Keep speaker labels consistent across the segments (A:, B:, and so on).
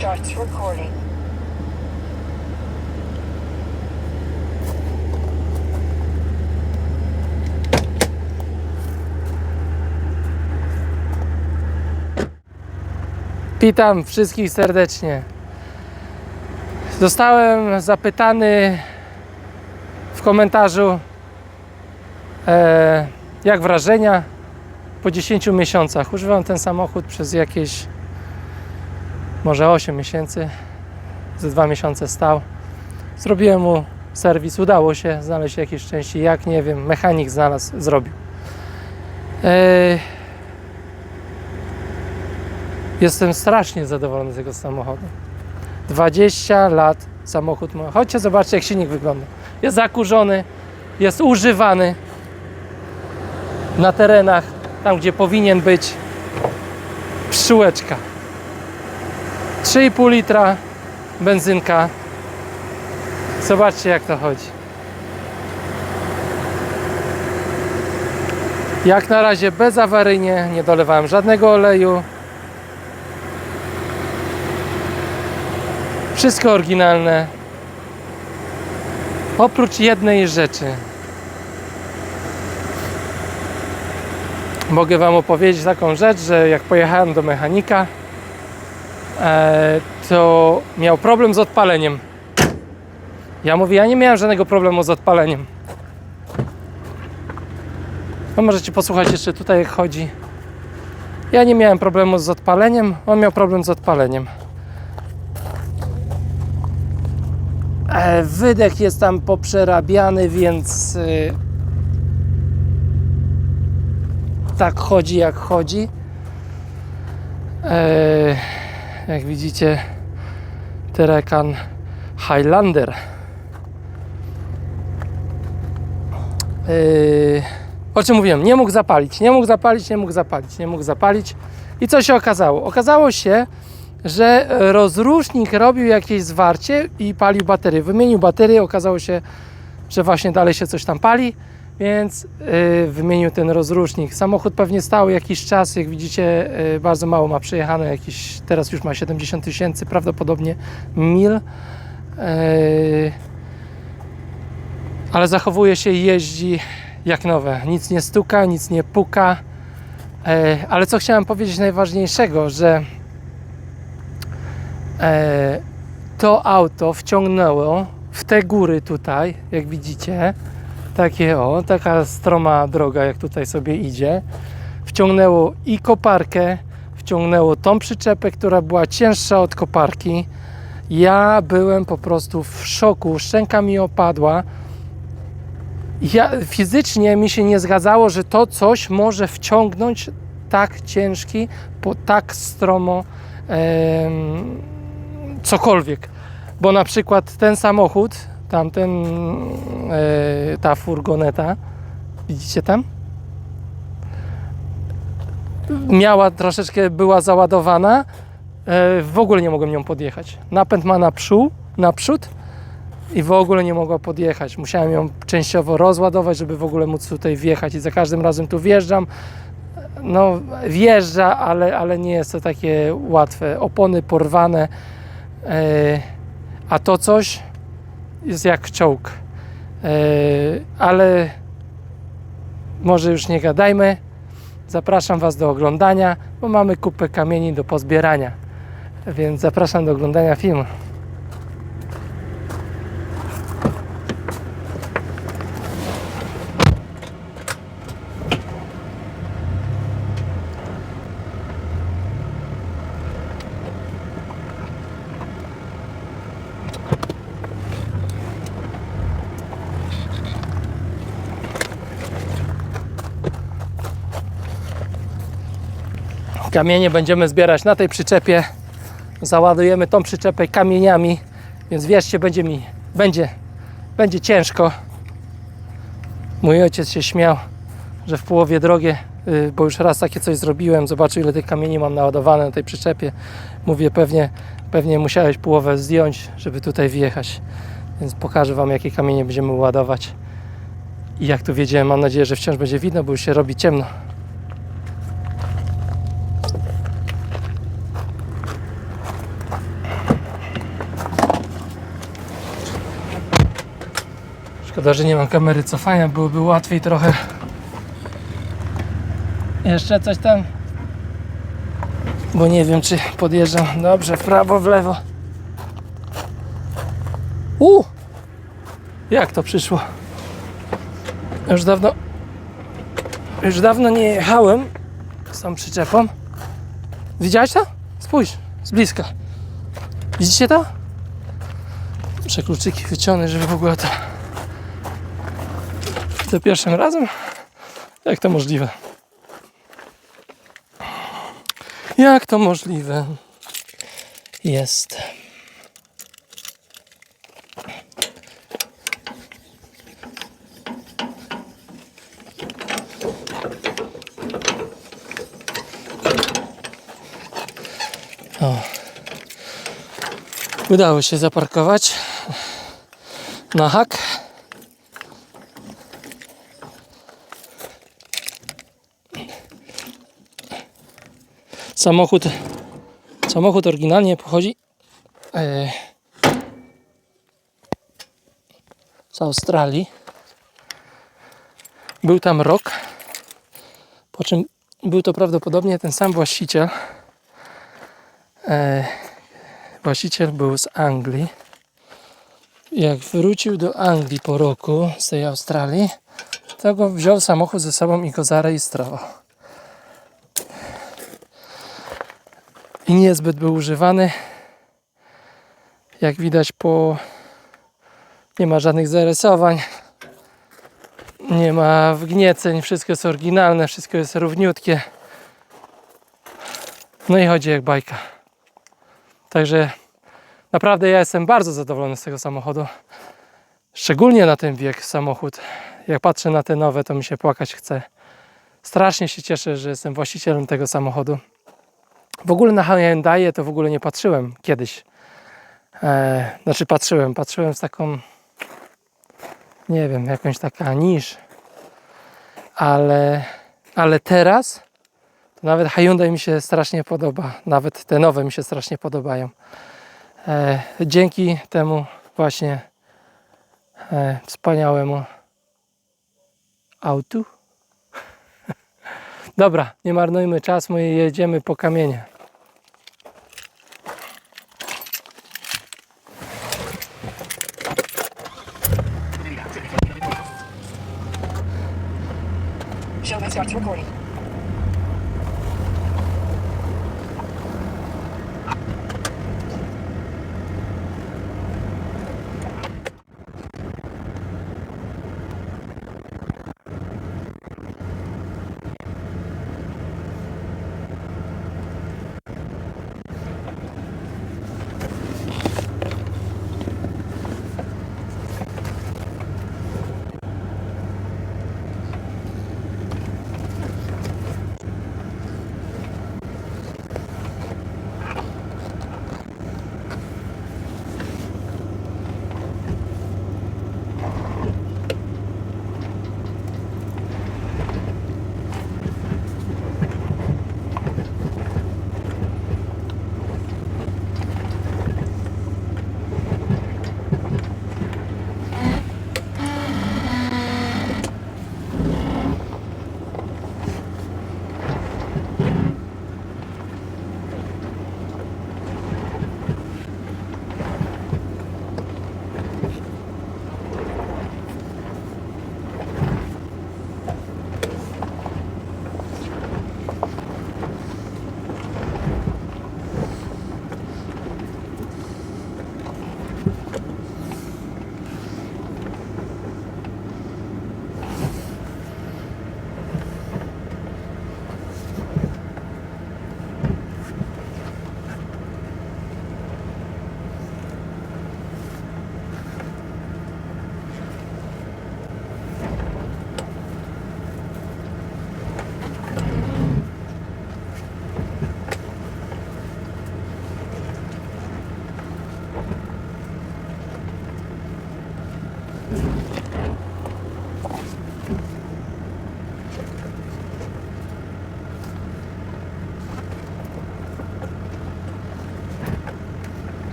A: starts recording.
B: Witam wszystkich serdecznie. Zostałem zapytany w komentarzu, e, jak wrażenia po 10 miesiącach. Używam ten samochód przez jakieś może 8 miesięcy. Ze 2 miesiące stał. Zrobiłem mu serwis, udało się znaleźć jakieś części. Jak nie wiem, mechanik znalazł, zrobił. E, Jestem strasznie zadowolony z tego samochodu. 20 lat samochód ma. Chodźcie zobaczcie jak silnik wygląda. Jest zakurzony, jest używany na terenach, tam gdzie powinien być pszczółeczka. 3,5 litra benzynka. Zobaczcie jak to chodzi. Jak na razie bezawaryjnie, nie dolewałem żadnego oleju. Wszystko oryginalne. Oprócz jednej rzeczy. Mogę Wam opowiedzieć taką rzecz, że jak pojechałem do mechanika, to miał problem z odpaleniem. Ja mówię, ja nie miałem żadnego problemu z odpaleniem. No możecie posłuchać jeszcze tutaj jak chodzi. Ja nie miałem problemu z odpaleniem, on miał problem z odpaleniem. E, Wydech jest tam poprzerabiany, więc y, tak chodzi jak chodzi. E, Jak widzicie, Terekan Highlander. E, O czym mówiłem? Nie mógł zapalić, nie mógł zapalić, nie mógł zapalić, nie mógł zapalić. I co się okazało? Okazało się, że rozrusznik robił jakieś zwarcie i palił baterię. Wymienił baterię, okazało się, że właśnie dalej się coś tam pali, więc yy, wymienił ten rozrusznik. Samochód pewnie stał jakiś czas, jak widzicie, yy, bardzo mało ma przejechane, jakiś, teraz już ma 70 tysięcy, prawdopodobnie mil. Yy, ale zachowuje się i jeździ jak nowe. Nic nie stuka, nic nie puka. Yy, ale co chciałem powiedzieć najważniejszego, że to auto wciągnęło w te góry tutaj, jak widzicie, takie o, taka stroma droga, jak tutaj sobie idzie, wciągnęło i koparkę, wciągnęło tą przyczepę, która była cięższa od koparki. Ja byłem po prostu w szoku, szczęka mi opadła. Ja, fizycznie mi się nie zgadzało, że to coś może wciągnąć tak ciężki, po tak stromo em, cokolwiek. Bo na przykład ten samochód, tamten, e, ta furgoneta, widzicie tam? Miała troszeczkę, była załadowana, e, w ogóle nie mogłem nią podjechać. Napęd ma naprzód, naprzód i w ogóle nie mogła podjechać. Musiałem ją częściowo rozładować, żeby w ogóle móc tutaj wjechać i za każdym razem tu wjeżdżam. No, wjeżdża, ale, ale nie jest to takie łatwe. Opony porwane, E, a to coś jest jak czołg. E, ale może już nie gadajmy. Zapraszam Was do oglądania, bo mamy kupę kamieni do pozbierania. Więc zapraszam do oglądania filmu. Kamienie będziemy zbierać na tej przyczepie. Załadujemy tą przyczepę kamieniami, więc wierzcie, będzie mi, będzie, będzie ciężko. Mój ojciec się śmiał, że w połowie drogi, y, bo już raz takie coś zrobiłem, zobaczył ile tych kamieni mam naładowane na tej przyczepie. Mówię, pewnie, pewnie musiałeś połowę zdjąć, żeby tutaj wjechać. Więc pokażę Wam, jakie kamienie będziemy ładować. I jak tu wiedziałem, mam nadzieję, że wciąż będzie widno, bo już się robi ciemno. Szkoda, że nie mam kamery cofania, byłoby łatwiej trochę. Jeszcze coś tam? Bo nie wiem, czy podjeżdżam dobrze, w prawo, w lewo. U! Jak to przyszło? Już dawno. Już dawno nie jechałem z tą przyczepą. Widziałeś to? Spójrz, z bliska. Widzicie to? Muszę kluczyki wyciągnąć, żeby w ogóle to. To pierwszym razem? Jak to możliwe? Jak to możliwe? Jest. O. Udało się zaparkować na hak. Samochód, samochód oryginalnie pochodzi e, z Australii. Był tam rok, po czym był to prawdopodobnie ten sam właściciel. E, właściciel był z Anglii. Jak wrócił do Anglii po roku z tej Australii, to go wziął samochód ze sobą i go zarejestrował. I niezbyt był używany. Jak widać po nie ma żadnych zarysowań. Nie ma wgnieceń, wszystko jest oryginalne, wszystko jest równiutkie. No i chodzi jak bajka. Także naprawdę ja jestem bardzo zadowolony z tego samochodu. Szczególnie na ten wiek samochód. Jak patrzę na te nowe, to mi się płakać chce. Strasznie się cieszę, że jestem właścicielem tego samochodu. W ogóle na Hyundai to w ogóle nie patrzyłem kiedyś. E, znaczy patrzyłem, patrzyłem z taką nie wiem, jakąś taka niż. Ale, ale teraz to nawet Hyundai mi się strasznie podoba. Nawet te nowe mi się strasznie podobają. E, dzięki temu właśnie e, wspaniałemu autu. Dobra, nie marnujmy czasu, my jedziemy po kamienie.
A: Starts recording.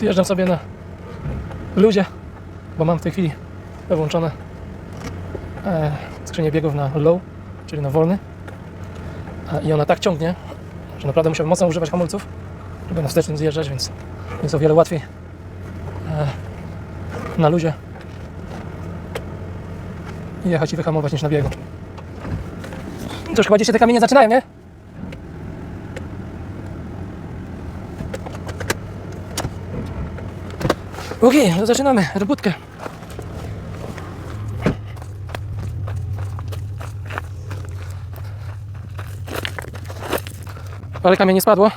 B: Zjeżdżam sobie na luzie, bo mam w tej chwili włączone e, skrzynię biegów na low, czyli na wolny. A, I ona tak ciągnie, że naprawdę musiałem mocno używać hamulców, żeby na wstecznym zjeżdżać, więc jest o wiele łatwiej e, na luzie jechać i wyhamować niż na biegu. Już chyba się te kamienie zaczynają, nie? Okej, no zaczynamy robótkę. Ale kamienie nie spadło.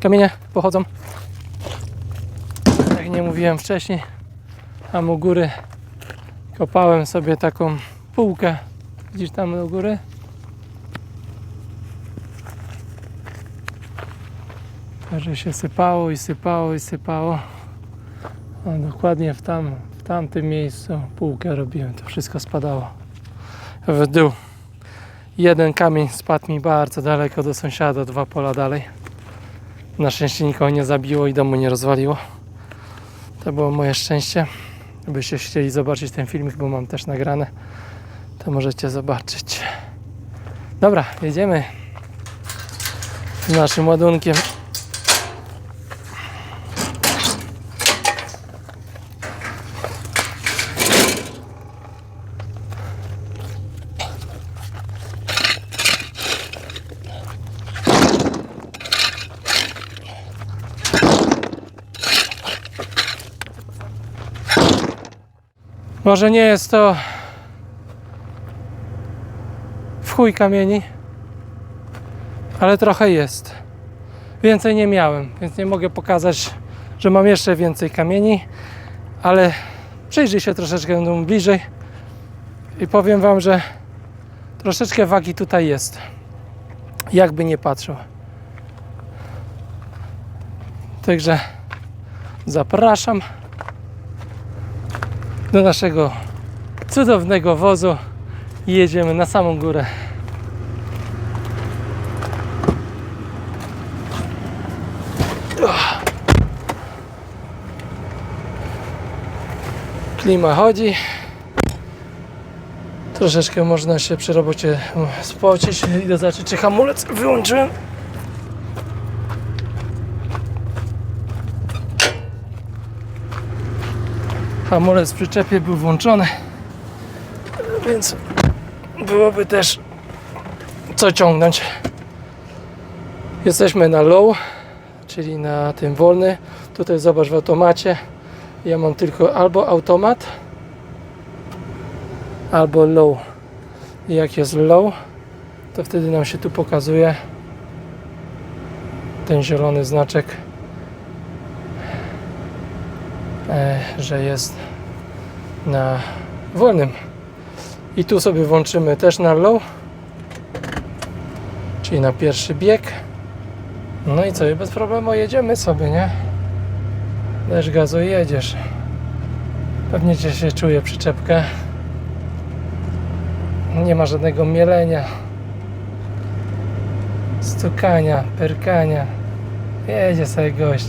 B: Kamienie pochodzą. Jak nie mówiłem wcześniej, tam u góry kopałem sobie taką półkę. Widzisz tam do góry? Że się sypało i sypało i sypało. Dokładnie w, tam, w tamtym miejscu półkę robiłem. To wszystko spadało w dół. Jeden kamień spadł mi bardzo daleko do sąsiada, dwa pola dalej. Na szczęście nikogo nie zabiło i domu nie rozwaliło. To było moje szczęście. Gdybyście chcieli zobaczyć ten filmik, bo mam też nagrane, to możecie zobaczyć. Dobra, jedziemy z naszym ładunkiem. Może nie jest to w chuj kamieni, ale trochę jest. Więcej nie miałem, więc nie mogę pokazać, że mam jeszcze więcej kamieni, ale przyjrzyj się troszeczkę do bliżej i powiem Wam, że troszeczkę wagi tutaj jest. Jakby nie patrzył. Także zapraszam do naszego cudownego wozu i jedziemy na samą górę. Klima chodzi. Troszeczkę można się przy robocie spocić. Idę zobaczyć, czy hamulec wyłączyłem. Hamulec w przyczepie był włączony, więc byłoby też co ciągnąć. Jesteśmy na low, czyli na tym wolny. Tutaj zobacz w automacie. Ja mam tylko albo automat, albo low. I jak jest low, to wtedy nam się tu pokazuje ten zielony znaczek e, że jest na wolnym. I tu sobie włączymy też na low, czyli na pierwszy bieg. No i co, bez problemu jedziemy sobie, nie? Dajesz gazu i jedziesz. Pewnie cię się czuje przyczepkę. Nie ma żadnego mielenia, stukania, perkania. Jedzie sobie gość.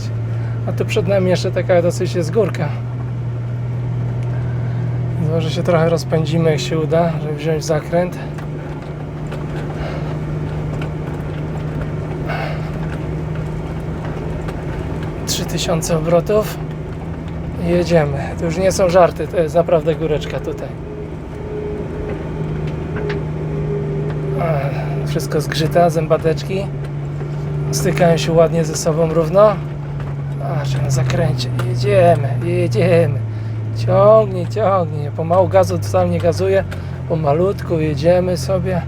B: A tu przed nami jeszcze taka dosyć jest górka. Może się trochę rozpędzimy, jak się uda, żeby wziąć zakręt. Trzy tysiące obrotów. I jedziemy. To już nie są żarty, to jest naprawdę góreczka tutaj. Wszystko zgrzyta, zębateczki. Stykają się ładnie ze sobą równo. Patrz, na zakręcie. Jedziemy, jedziemy. Ciągnij, ciągnij. Pomału gazu wcale nie gazuje. Pomalutku jedziemy sobie.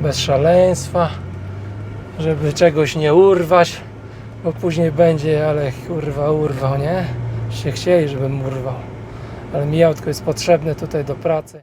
B: Bez szaleństwa. Żeby czegoś nie urwać. Bo później będzie, ale kurwa urwał, nie? Się chcieli, żebym urwał. Ale mi autko jest potrzebne tutaj do pracy.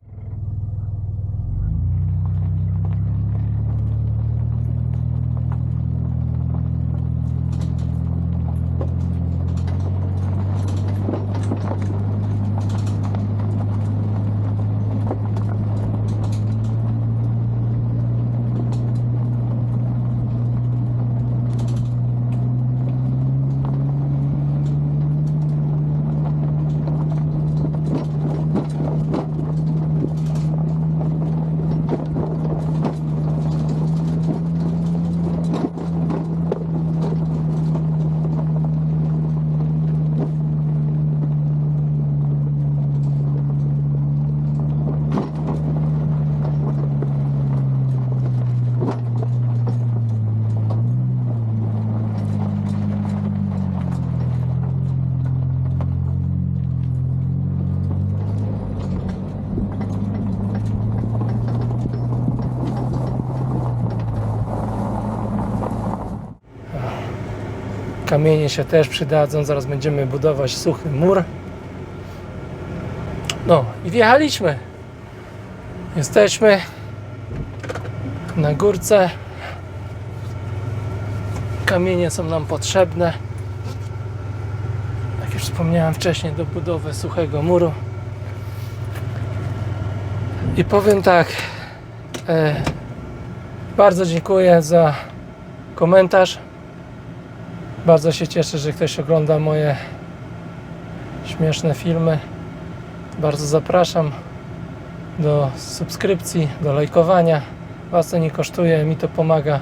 B: Kamienie się też przydadzą. Zaraz będziemy budować suchy mur. No i wjechaliśmy. Jesteśmy na górce. Kamienie są nam potrzebne. Jak już wspomniałem wcześniej, do budowy suchego muru. I powiem tak. E, bardzo dziękuję za komentarz. Bardzo się cieszę, że ktoś ogląda moje śmieszne filmy. Bardzo zapraszam do subskrypcji, do lajkowania. Was to nie kosztuje, mi to pomaga.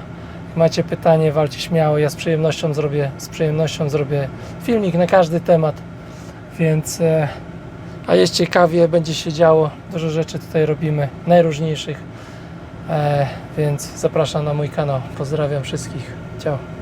B: Jak macie pytanie, walcie śmiało. Ja z przyjemnością zrobię, z przyjemnością zrobię filmik na każdy temat. Więc e, a jest ciekawie, będzie się działo. Dużo rzeczy tutaj robimy, najróżniejszych. E, więc zapraszam na mój kanał. Pozdrawiam wszystkich. Ciao.